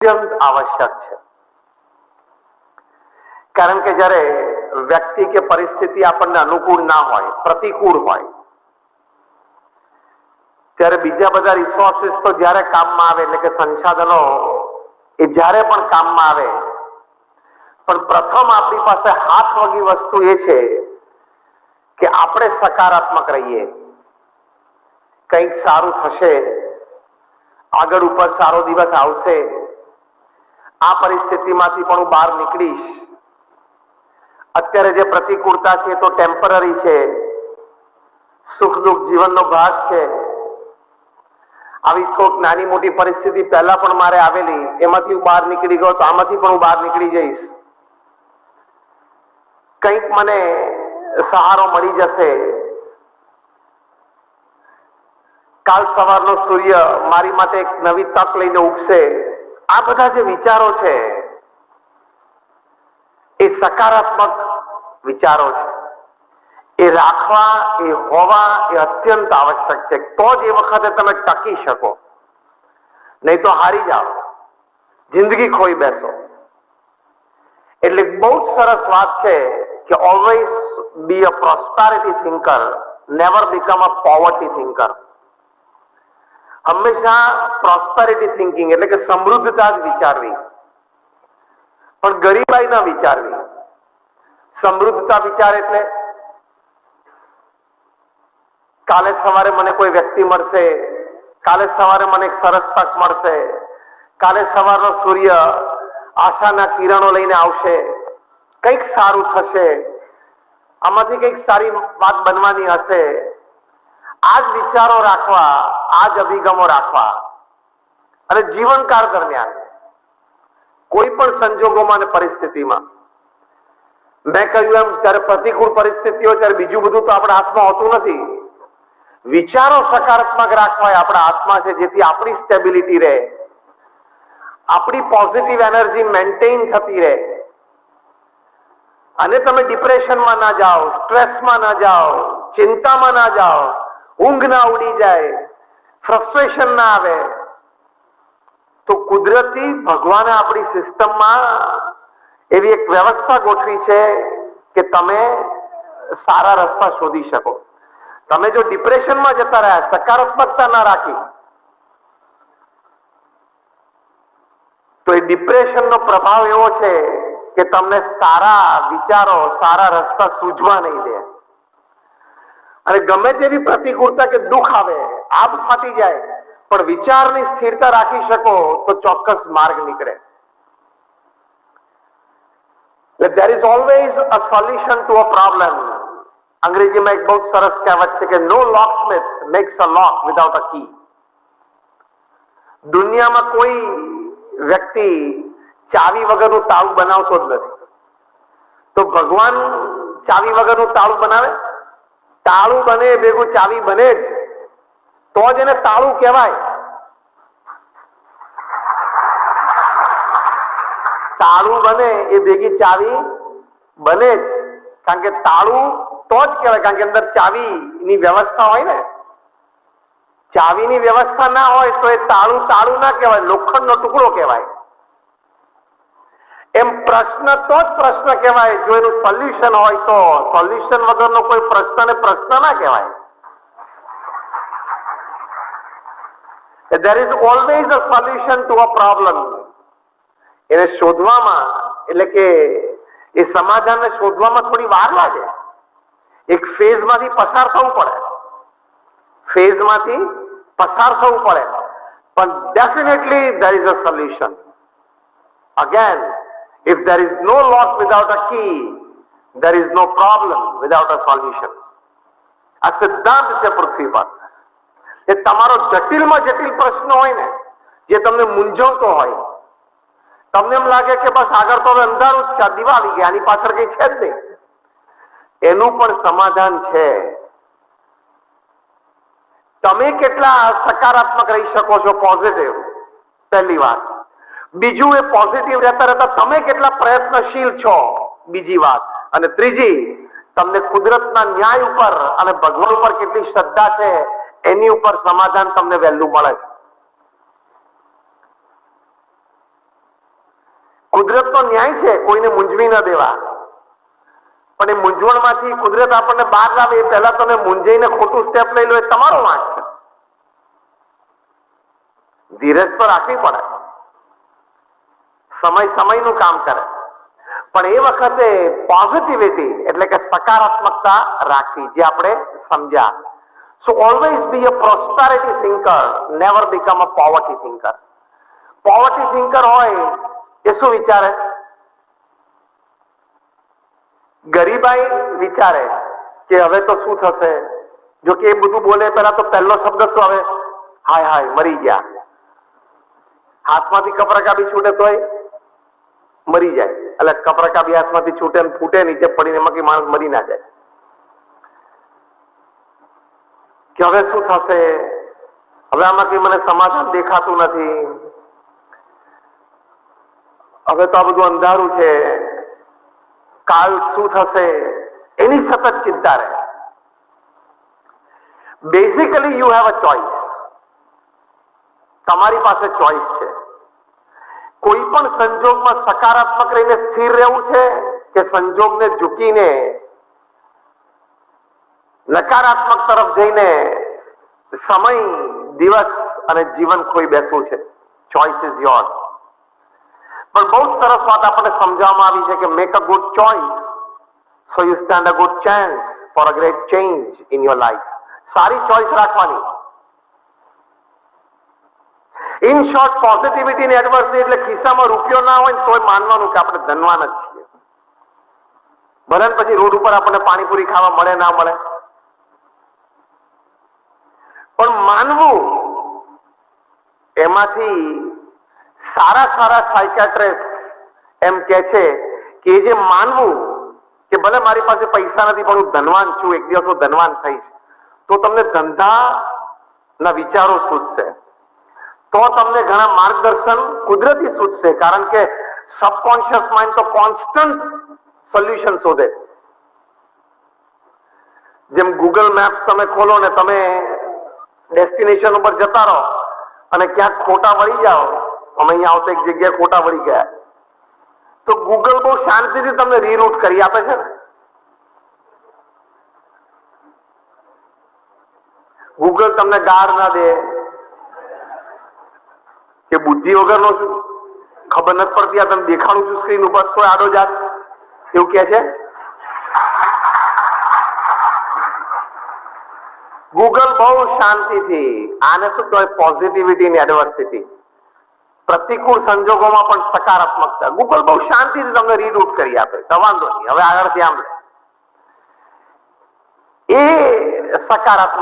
અત્યંત આવશ્યક છે. કારણ કે જ્યારે વ્યક્તિ કે પરિસ્થિતિ આપણને અનુકૂળ ના હોય, પ્રતિકૂળ હોય, ત્યારે બીજા બધા રિસોર્સિસ તો જ્યારે કામમાં આવે, એટલે કે સંસાધનો એ જ્યારે પણ કામમાં આવે, પણ પ્રથમ આપણી પાસે હાથ વગી વસ્તુ એ છે કે આપણે સકારાત્મક રહીએ. કંઈક સારું થશે, આગળ ઉપર સારો દિવસ આવશે આ પરિસ્થિતિમાંથી પણ હું બહાર નીકળીશ. અત્યારે જે પ્રતિકૂળતા છે તો ટેમ્પરરી છે. સુખ દુઃખ જીવનનો ભાગ છે. આવી કોઈક નાની મોટી પરિસ્થિતિ પહેલા પણ મારે આવેલી, એમાંથી હું બહાર નીકળી ગયો તો આમાંથી પણ હું બહાર નીકળી જઈશ. કંઈક મને સહારો મળી જશે. કાલ સવારનો સૂર્ય મારી માટે એક નવી તક લઈને ઉગશે. આ બધા જે વિચારો છે, એ સકારાત્મક વિચારો છે. એ રાખવા, એ હોવા એ અત્યંત આવશ્યક છે. તો જ એ વખતે તમે ટકી શકો. નહીં તો હારી જાઓ. જિંદગી ખોઈ બેસો. એટલે બહુ જ સરસ વાત છે કે always be a prosperity thinker never become a poverty thinker હંમેશા પ્રોસ્પેરિટી થિંકિંગ એટલે કે સમૃદ્ધતા જ વિચારવી. પણ ગરીબાઈ ના વિચારવી. સમૃદ્ધતા વિચાર એટલે કાલે સવારે મને કોઈ વ્યક્તિ મળશે, કાલે સવારે મને એક સરસ તક મળશે, કાલે સવારનો સૂર્ય આશાના કિરણો લઈને આવશે, કંઈક સારું થશે, આમાંથી કંઈક સારી વાત બનવાની હશે. આ જ વિચારો રાખવા આ જ અભિગમો રાખવા. અને જીવનકાળ દરમિયાન કોઈ પણ સંજોગોમાં અને પરિસ્થિતિમાં, મેં કહ્યું એમ, જ્યારે પ્રતિકૂળ પરિસ્થિતિઓ ત્યારે બીજું બધું તો આપણા હાથમાં હોતું નથી. વિચારો સકારાત્મક રાખવા આપણા હાથમાં છે, જેથી આપણી સ્ટેબિલિટી રહે. આપણી પોઝિટિવ એનર્જી મેન્ટેન થતી રહે. અને તમે ડિપ્રેશનમાં ના જાઓ સ્ટ્રેસમાં ના જાઓ, ચિંતામાં ના જાઓ, ઊંઘ ના ઉડી જાય ફ્રસ્ટ્રેશન ના આવે. તો કુદરતી ભગવાને આપણી સિસ્ટમમાં એવી એક વ્યવસ્થા ગોઠવી છે કે તમે સારા રસ્તા શોધી શકો. તમે જો ડિપ્રેશનમાં જતા રહ્યા, સકારાત્મકતા ના રાખી, તો એ ડિપ્રેશનનો પ્રભાવ એવો છે કે તમને સારા વિચારો, સારા રસ્તા સૂઝવા નહીં દે. અને ગમે તેવી પ્રતિકૂળતા કે દુઃખ આવે આબ ફાટી જાય. પણ વિચારની સ્થિરતા રાખી શકો તો ચોક્કસ માર્ગ નીકળે. There is always a solution to a problem અંગ્રેજીમાં એક બહુ સરસ કહેવત છે કે no locksmith makes a lock without a key દુનિયામાં કોઈ વ્યક્તિ ચાવી વગરનું તાળું બનાવતો જ નથી. તો ભગવાન ચાવી વગરનું તાળું બનાવે? તાળું બને એ ભેગું ચાવી બને જ. તો જ એને તાળું કહેવાય. તાળું બને એ ભેગી ચાવી બને જ. કારણ કે તાળું તો જ કહેવાય, કારણ કે અંદર ચાવી ની વ્યવસ્થા હોય ને. ચાવીની વ્યવસ્થા ના હોય તો એ તાળું તાળું ના કહેવાય, લોખંડનો ટુકડો કહેવાય. એમ પ્રશ્ન તો જ પ્રશ્ન કહેવાય, જો એનું સોલ્યુશન હોય તો. સોલ્યુશન વગરનો કોઈ પ્રશ્નને પ્રશ્ન ના કહેવાય. there is always a solution to a problem એને શોધવામાં એટલે કે એ સમાધાનને શોધવામાં થોડી વાર લાગે એક ફેઝમાંથી પસાર થવું પડે ફેઝમાંથી પસાર થવું પડે પણ definitely there is a solution again if there is no lock without a key there is no problem without a solution આ સિદ્ધાંત છે એ તમારો જટિલમાં જટિલ પ્રશ્ન હોય ને, જે તમને મૂંઝવતો હોય. તમને એમ લાગે કે બસ આગળ તો હવે અંધારું જ છે દીવા ગયા આની પાછળ કઈ છે જ નહીં. એનું પણ સમાધાન છે. તમે કેટલા સકારાત્મક રહી શકો છો પોઝિટિવ પહેલી વાત. બીજું, એ પોઝિટિવ રહેતા રહેતા તમે કેટલા પ્રયત્નશીલ છો? બીજી વાત. અને ત્રીજી, તમને કુદરતના ન્યાય ઉપર અને ભગવાન ઉપર કેટલી શ્રદ્ધા છે? એની ઉપર સમાધાન તમને વહેલું મળે છે. કુદરતનો ન્યાય છે, કોઈને મૂંઝવી ન દેવા. પણ એ મૂંઝવણમાંથી કુદરત આપણને બહાર લાવે એ પહેલા તમે મૂંઝાઈને ખોટું સ્ટેપ લઈ લો એ તમારો વાંક છે. ધીરજ તો રાખવી પડે. સમય સમયનું કામ કરે. પણ એ વખતે પોઝિટિવિટી એટલે કે સકારાત્મકતા રાખવી, જે આપણે સમજ્યા. So always be a prosperity thinker never become a poverty thinker poverty thinker હોય એ શું વિચારે ગરીબાઈ વિચારે કે હવે તો શું થશે જો કે એ બધું બોલે પહેલા તો પહેલો શબ્દ શું આવે હાય હાય મરી ગયા હાથમાંથી કપરકા બી છૂટે તોય મરી જાય એટલે કપરકા બી હાથમાંથી છૂટે ને ફૂટે નીચે પડીને એમાં કઈ માણસ મરી ના જાય કે હવે શું થશે? હવે આમાંથી મને સમાધાન દેખાતું નથી. હવે તો આ બધું અંધારું છે. કાલ શું થશે? એની સતત ચિંતા રહે. Basically you have a choice તમારી પાસે ચોઇસ છે. કોઈ પણ સંજોગમાં સકારાત્મક રહીને સ્થિર રહેવું છે કે સંજોગને ઝૂકીને નકારાત્મક તરફ જઈને સમય, દિવસ અને જીવન ખોઈ બેસવું છે. ચોઇસ ઇઝ યોર્સ પણ બહુ જ સરસ વાત આપણને સમજાવવામાં આવી છે કે make a good choice so you stand a good chance for a great change in your life સારી ચોઇસ રાખવાની. ઇન શોર્ટ પોઝિટિવિટી ને એડવર્સિટી એટલે ખિસ્સામાં રૂપિયો ના હોય તો માનવાનું કે આપણે ધનવાન જ છીએ. ભલે પછી રોડ ઉપર આપણને પાણીપુરી ખાવા મળે, ના મળે પણ માનવું? એમાંથી સારા સારા સાયકાટ્રેસ એમ કે છે કે જે માનવું કે ભલે મારી પાસે પૈસા નથી, પણ હું ધનવાન છું, એક દિવસ હું ધનવાન થઈશ, તો તમને ધંધા ના વિચારો સૂચશે તો તમને ઘણા માર્ગદર્શન કુદરતી સૂચશે કારણ કે સબકોન્શિયસ માઇન્ડ તો કોન્સ્ટન્ટ સોલ્યુશન શોધે. જેમ ગૂગલ મેપ્સ તમે ખોલો ને તમે ડેસ્ટિનેશન ઉપર જતા રહો અને ક્યાંક ખોટા વળી જાઓ. અમે અહીંયા આવતા એક જગ્યાએ ખોટા વળી ગયા. તો ગૂગલ બહુ શાંતિથી તમને રીરૂટ કરી આપે છે ને. ગૂગલ તમને ગાર ના દે. કે બુદ્ધિ વગરનો છું. ખબર નથી પડતી આ તમે દેખાડું છું સ્ક્રીન ઉપર. તો આડો જાત એવું કે છે? ગૂગલ બહુ શાંતિથી આને શું કહેવાય પોઝિટિવિટી ને એડવર્સિટી પ્રતિકૂળ સંજોગોમાં પણ સકારાત્મકતા ગૂગલ બહુ શાંતિથી તમને રીડૂટ કરી આપે તો વાંધો નહીં. હવે આગળ ધ્યાન. એ સકારાત્મક